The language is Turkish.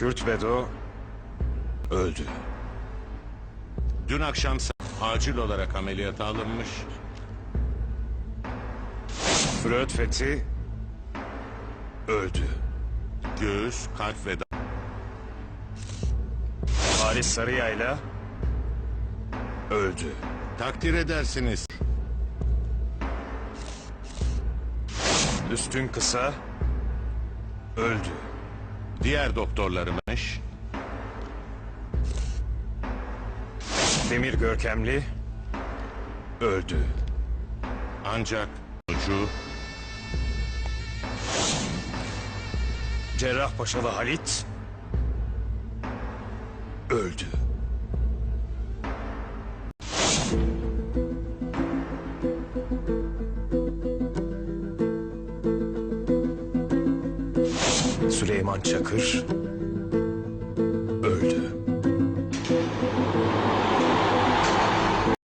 Kürt Bedo öldü. Dün akşam acil olarak ameliyata alınmış. Fröd Fethi öldü. Göğüs, kalp ve Halis Sarıyayla öldü. takdir edersiniz. Üstün Kısa öldü. Diğer doktorlarımız Demir Görkemli öldü. ancak ucu Cerrahpaşalı Halit öldü. Süleyman Çakır,